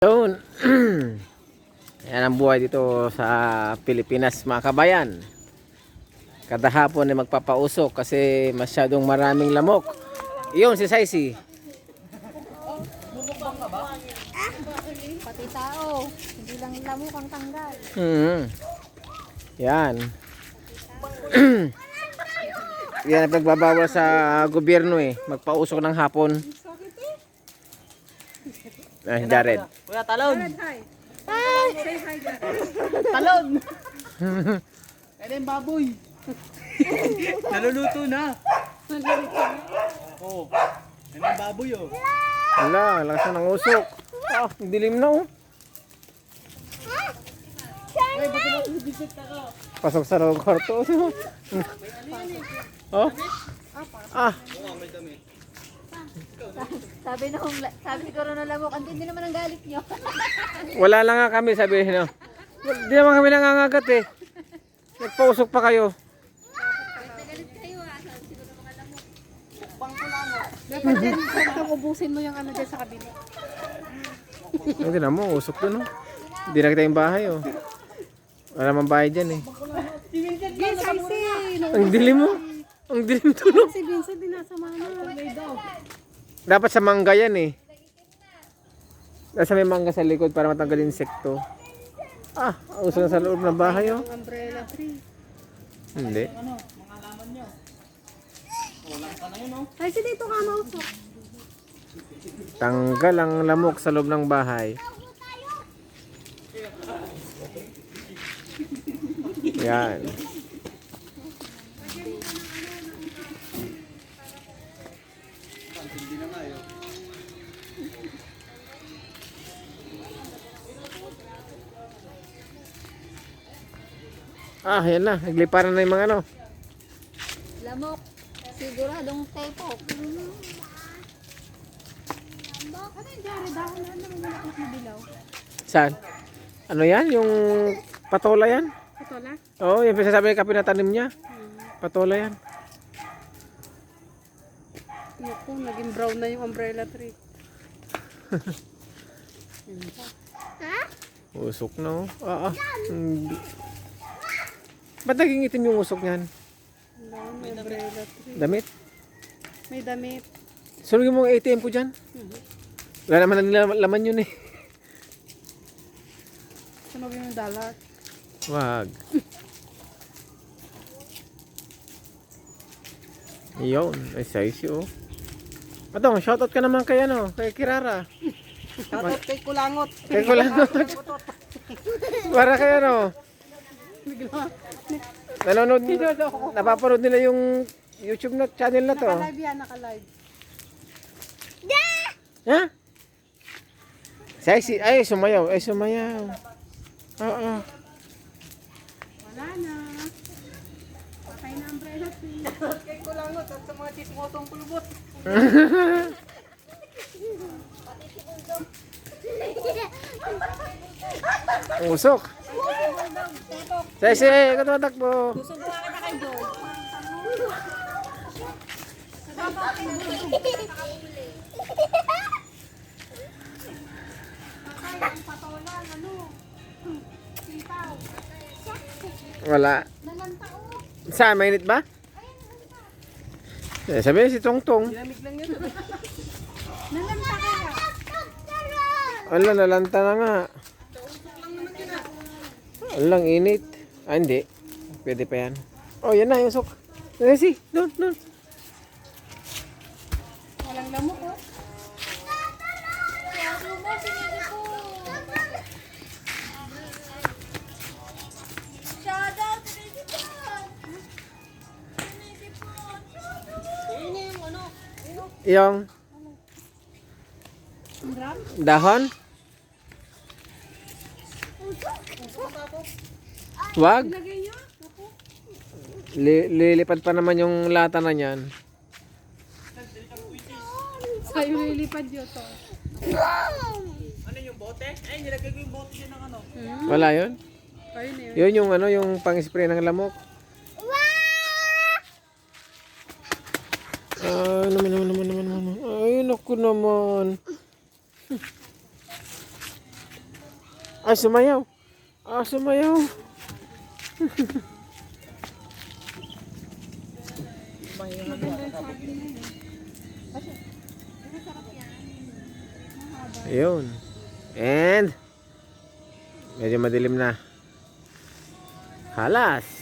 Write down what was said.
Yun. Yan ang buhay dito sa Pilipinas mga kabayan. Kada hapon ay magpapausok kasi masyadong maraming lamok. Iyon si Saisi. Pati tao, hindi lang lamok ang tanggal. Hmm. Yan. Yan ang nagbabawal sa gobyerno eh. Magpausok ng hapon. Ay, Jared. Kuya, talon. talon. Kaya yung baboy. Naluluto na. Oo. Oh. Yan ang baboy oh. Wala, lakas na ng usok. Ah, ang dilim na oh. Ay, ba't na bisit ka ka? Pasok sa loob kwarto. oh? Ah, Sabi nung, sabi ko rin ng lamok, ang tindi naman ang galit nyo. wala lang nga kami sabi no. Hindi naman kami nangangagat eh. Nagpausok pa kayo. Dapat yan, dapat ubusin mo yung ano dyan sa kabila. Hindi na mo, usok dun oh. Hindi na kita yung bahay oh. Wala naman bahay dyan eh. Yes, I see. Ang dilim mo. Ang dilim to no. Si Vincent din nasa mga daw. Dapat sa mangga yan eh. Nasa may mangga sa likod para matanggal insekto. Ah, usok na sa loob ng bahay oh. Umbrella tree. Hindi. Ano, mga laman nyo. Oh, langka na yun oh. Ay, si dito ka mausok. Tanggal ang lamok sa loob ng bahay. Yan. Ah, yan na. Nagliparan na yung mga ano. Lamok. Siguradong tepo. Ano yung Jared? Dahil na naman malakot na dilaw. Saan? Ano yan? Yung patola yan? Patola? Oo, oh, yung pinasasabi ng kapinatanim niya. Patola yan. Naku, naging brown na yung umbrella tree. Usok na oh. Ah, ah. Ba't naging itim yung usok niyan? Wala, may umbrella tree. Damit? May damit. Sunugin mo ang ATM ko dyan. Wala naman na nila laman yun eh. Sunog yung dollar. Wag. Yun, ay size oh. Atong, shoutout ka naman kay ano, kay Kirara. Shoutout kay Kulangot. Kay ko lang. Para kay ano. Nanonood, napapanood nila yung YouTube na channel na to. Naka-live yan, naka-live. Ha? Sexy. Ay, sumayaw. Ay, sumayaw. Oo. Wala na. Patay na umbrella tree. kay Kulangot at sa mga chismosong kulubot. Usok. Sexy. Ikaw tumatakbo. Wala. Saan? Mainit ba? Eh, sabi si Tong Tong. Lamig lang yun. Ala, nalanta na nga. Alang init. Ah, hindi. Pwede pa yan. Oh, yan na yung sok. Si, doon, doon. Walang lamok oh. Yung dahon. Wag. Li- lilipad pa naman yung lata na niyan. Sa'yo lilipad yun to. Ano yung bote? Ay, nilagay ko yung bote dyan ng ano. Wala yun? Ayun na yun. Yun yung ano, yung pang-spray ng lamok. Ay, naman, naman, naman, naman, naman. Ay, naku naman. Ay, sumayaw. Ah, sumayaw. Ayun. And medyo madilim na. Halas.